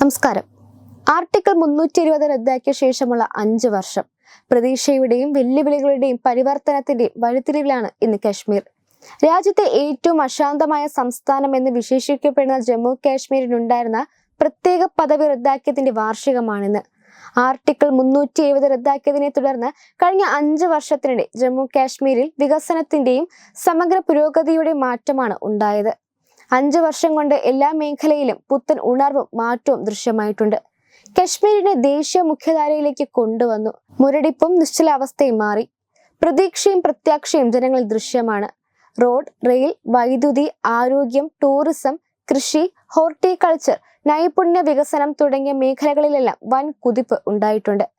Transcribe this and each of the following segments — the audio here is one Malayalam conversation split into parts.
നമസ്കാരം. ആർട്ടിക്കിൾ മുന്നൂറ്റി ഇരുപത് റദ്ദാക്കിയ ശേഷമുള്ള അഞ്ച് വർഷം പ്രതീക്ഷയുടെയും വെല്ലുവിളികളുടെയും പരിവർത്തനത്തിന്റെയും വഴിത്തിരിവിലാണ് ഇന്ന് കശ്മീർ. രാജ്യത്തെ ഏറ്റവും അശാന്തമായ സംസ്ഥാനം എന്ന് വിശേഷിക്കപ്പെടുന്ന ജമ്മു കാശ്മീരിനുണ്ടായിരുന്ന പ്രത്യേക പദവി റദ്ദാക്കിയതിന്റെ വാർഷികമാണിന്ന്. ആർട്ടിക്കിൾ മുന്നൂറ്റി എഴുപത് റദ്ദാക്കിയതിനെ തുടർന്ന് കഴിഞ്ഞ അഞ്ച് വർഷത്തിനിടെ ജമ്മു കാശ്മീരിൽ വികസനത്തിന്റെയും സമഗ്ര പുരോഗതിയുടെയും മാറ്റമാണ് ഉണ്ടായത്. അഞ്ചു വർഷം കൊണ്ട് എല്ലാ മേഖലയിലും പുത്തൻ ഉണർവും മാറ്റവും ദൃശ്യമായിട്ടുണ്ട്. കശ്മീരിനെ ദേശീയ മുഖ്യധാരയിലേക്ക് കൊണ്ടുവന്നു. മുരടിപ്പും നിശ്ചലാവസ്ഥയും മാറി. പ്രതീക്ഷയും പ്രത്യാക്ഷയും ജനങ്ങളിൽ ദൃശ്യമാണ്. റോഡ് റെയിൽ വൈദ്യുതി ആരോഗ്യം ടൂറിസം കൃഷി ഹോർട്ടിക്കൾച്ചർ നൈപുണ്യ വികസനം തുടങ്ങിയ മേഖലകളിലെല്ലാം വൻ കുതിപ്പ് ഉണ്ടായിട്ടുണ്ട്.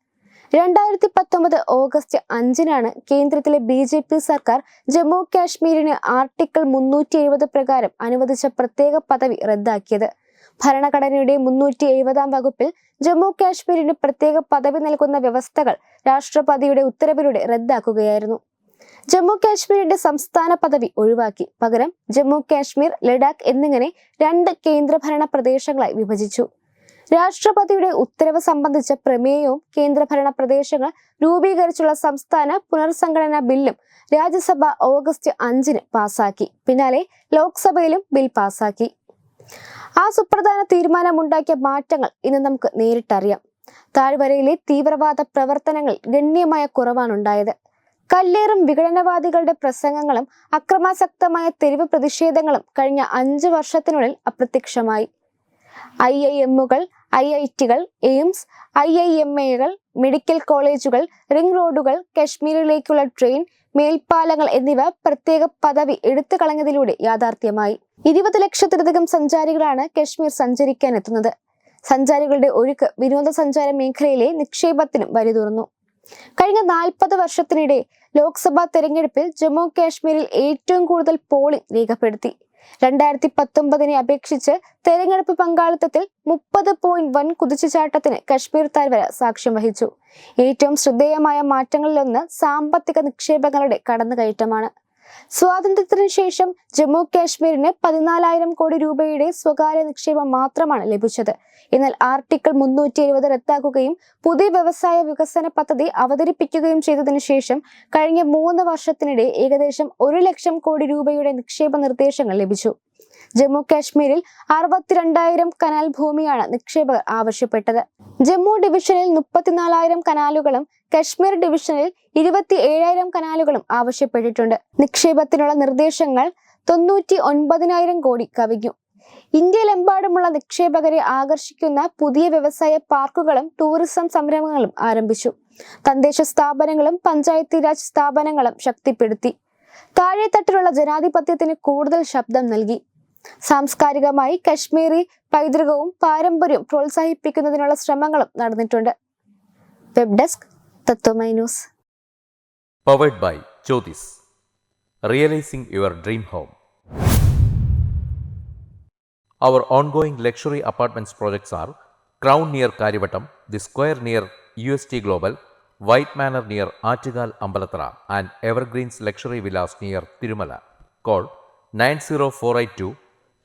രണ്ടായിരത്തി പത്തൊമ്പത് ഓഗസ്റ്റ് അഞ്ചിനാണ് കേന്ദ്രത്തിലെ ബി ജെ പി സർക്കാർ ജമ്മു കാശ്മീരിന് ആർട്ടിക്കിൾ മുന്നൂറ്റി എഴുപത് പ്രകാരം അനുവദിച്ച പ്രത്യേക പദവി റദ്ദാക്കിയത്. ഭരണഘടനയുടെ മുന്നൂറ്റി എഴുപതാം വകുപ്പിൽ ജമ്മു കാശ്മീരിന് പ്രത്യേക പദവി നൽകുന്ന വ്യവസ്ഥകൾ രാഷ്ട്രപതിയുടെ ഉത്തരവിലൂടെ റദ്ദാക്കുകയായിരുന്നു. ജമ്മു കാശ്മീരിന്റെ സംസ്ഥാന പദവി ഒഴിവാക്കി. പകരം ജമ്മു കാശ്മീർ ലഡാക്ക് എന്നിങ്ങനെ രണ്ട് കേന്ദ്രഭരണ പ്രദേശങ്ങളായി വിഭജിച്ചു. രാഷ്ട്രപതിയുടെ ഉത്തരവ് സംബന്ധിച്ച പ്രമേയവും കേന്ദ്രഭരണ പ്രദേശങ്ങൾ രൂപീകരിച്ചുള്ള സംസ്ഥാന പുനർസംഘടനാ ബില്ലും രാജ്യസഭ ഓഗസ്റ്റ് അഞ്ചിന് പാസാക്കി. പിന്നാലെ ലോക്സഭയിലും ബിൽ പാസാക്കി. ആ സുപ്രധാന തീരുമാനമുണ്ടാക്കിയ മാറ്റങ്ങൾ ഇന്ന് നമുക്ക് നേരിട്ടറിയാം. താഴ്വരയിലെ തീവ്രവാദ പ്രവർത്തനങ്ങൾ ഗണ്യമായ കുറവാണുണ്ടായത് കല്ലേറും വിഘടനവാദികളുടെ പ്രസംഗങ്ങളും അക്രമാസക്തമായ തെരുവ് പ്രതിഷേധങ്ങളും കഴിഞ്ഞ അഞ്ച് വർഷത്തിനുള്ളിൽ അപ്രത്യക്ഷമായി. ഐ ഐ എമ്മുകൾ ഐ ഐ ടികൾ എയിംസ് ഐ ഐ എം എകൾ മെഡിക്കൽ കോളേജുകൾ റിംഗ് റോഡുകൾ കശ്മീരിലേക്കുള്ള ട്രെയിൻ മേൽപ്പാലങ്ങൾ എന്നിവ പ്രത്യേക പദവി എടുത്തു കളഞ്ഞതിലൂടെ യാഥാർത്ഥ്യമായി. ഇരുപത് ലക്ഷത്തിലധികം സഞ്ചാരികളാണ് കശ്മീർ സഞ്ചരിക്കാൻ എത്തുന്നത് സഞ്ചാരികളുടെ ഒഴുക്ക് വിനോദസഞ്ചാര മേഖലയിലെ നിക്ഷേപത്തിനും വഴി തുറന്നു. കഴിഞ്ഞ നാൽപ്പത് വർഷത്തിനിടെ ലോക്സഭാ തെരഞ്ഞെടുപ്പിൽ ജമ്മു കാശ്മീരിൽ ഏറ്റവും കൂടുതൽ പോളിംഗ് രേഖപ്പെടുത്തി. രണ്ടായിരത്തി പത്തൊമ്പതിനെ അപേക്ഷിച്ച് തെരഞ്ഞെടുപ്പ് പങ്കാളിത്തത്തിൽ മുപ്പത് പോയിന്റ് വൻ കുതിച്ചുചാട്ടത്തിന് കശ്മീർ താഴ്വര സാക്ഷ്യം വഹിച്ചു. ഏറ്റവും ശ്രദ്ധേയമായ മാറ്റങ്ങളിലൊന്ന് സാമ്പത്തിക നിക്ഷേപങ്ങളുടെ കടന്നുകയറ്റമാണ്. സ്വാതന്ത്ര്യത്തിന് ശേഷം ജമ്മു കാശ്മീരിന് പതിനാലായിരം കോടി രൂപയുടെ സ്വകാര്യ നിക്ഷേപം മാത്രമാണ് ലഭിച്ചത്. എന്നാൽ ആർട്ടിക്കിൾ മുന്നൂറ്റി എഴുപത് റദ്ദാക്കുകയും പുതിയ വ്യവസായ വികസന പദ്ധതി അവതരിപ്പിക്കുകയും ചെയ്തതിനു ശേഷം കഴിഞ്ഞ മൂന്ന് വർഷത്തിനിടെ ഏകദേശം ഒരു ലക്ഷം കോടി രൂപയുടെ നിക്ഷേപ നിർദ്ദേശങ്ങൾ ലഭിച്ചു. ജമ്മു കാശ്മീരിൽ അറുപത്തിരണ്ടായിരം കനാൽ ഭൂമിയാണ് നിക്ഷേപകർ ആവശ്യപ്പെട്ടത്. ജമ്മു ഡിവിഷനിൽ മുപ്പത്തിനാലായിരം കനാലുകളും കശ്മീർ ഡിവിഷനിൽ ഇരുപത്തി ഏഴായിരം കനാലുകളും ആവശ്യപ്പെട്ടിട്ടുണ്ട്. നിക്ഷേപത്തിനുള്ള നിർദ്ദേശങ്ങൾ തൊണ്ണൂറ്റി ഒൻപതിനായിരം കോടി കവിഞ്ഞു. ഇന്ത്യയിലെമ്പാടുമുള്ള നിക്ഷേപകരെ ആകർഷിക്കുന്ന പുതിയ വ്യവസായ പാർക്കുകളും ടൂറിസം സംരംഭങ്ങളും ആരംഭിച്ചു. തദ്ദേശ സ്ഥാപനങ്ങളും പഞ്ചായത്തി രാജ് സ്ഥാപനങ്ങളും ശക്തിപ്പെടുത്തി. താഴെത്തട്ടിലുള്ള ജനാധിപത്യത്തിന് കൂടുതൽ ശബ്ദം നൽകി. സാംസ്കാരികമായി കശ്മീരി പൈതൃകവും പാരമ്പര്യവും പ്രോത്സാഹിപ്പിക്കുന്നതിനുള്ള ശ്രമങ്ങളും നടന്നിട്ടുണ്ട് web desk Tatwamayi news powered by Jyothis realising your dream home Our ongoing luxury apartments projects are Crown near Karivattam, The Square near UST Global, White Manor near Achigal Ambalatra, and Evergreens Luxury Villas near